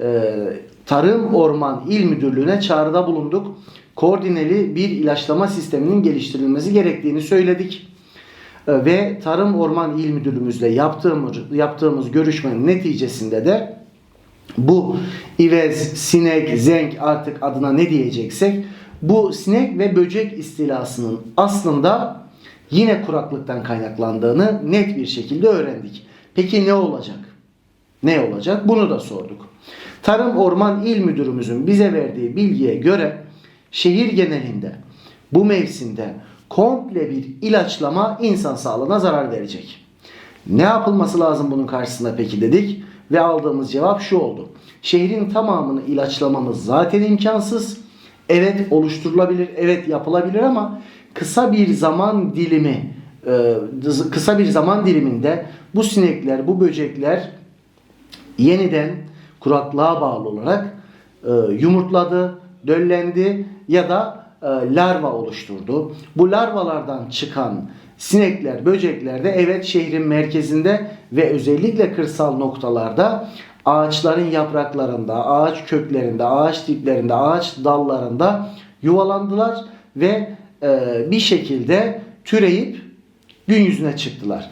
e, Tarım Orman İl Müdürlüğü'ne çağrıda bulunduk. Koordineli bir ilaçlama sisteminin geliştirilmesi gerektiğini söyledik. E, ve Tarım Orman İl Müdürlüğümüzle yaptığımız, yaptığımız görüşmenin neticesinde de bu ivez, sinek, zenk artık adına ne diyeceksek bu sinek ve böcek istilasının aslında yine kuraklıktan kaynaklandığını net bir şekilde öğrendik. Peki ne olacak? Ne olacak? Bunu da sorduk. Tarım Orman İl Müdürümüzün bize verdiği bilgiye göre şehir genelinde bu mevsimde komple bir ilaçlama insan sağlığına zarar verecek. Ne yapılması lazım bunun karşısında peki dedik ve aldığımız cevap şu oldu. Şehrin tamamını ilaçlamamız zaten imkansız. Evet oluşturulabilir, evet yapılabilir ama kısa bir zaman dilimi e, kısa bir zaman diliminde bu sinekler, bu böcekler yeniden kuraklığa bağlı olarak e, yumurtladı, döllendi ya da e, larva oluşturdu. Bu larvalardan çıkan sinekler, böcekler de evet şehrin merkezinde ve özellikle kırsal noktalarda ağaçların yapraklarında, ağaç köklerinde, ağaç diplerinde, ağaç dallarında yuvalandılar ve e, bir şekilde türeyip gün yüzüne çıktılar.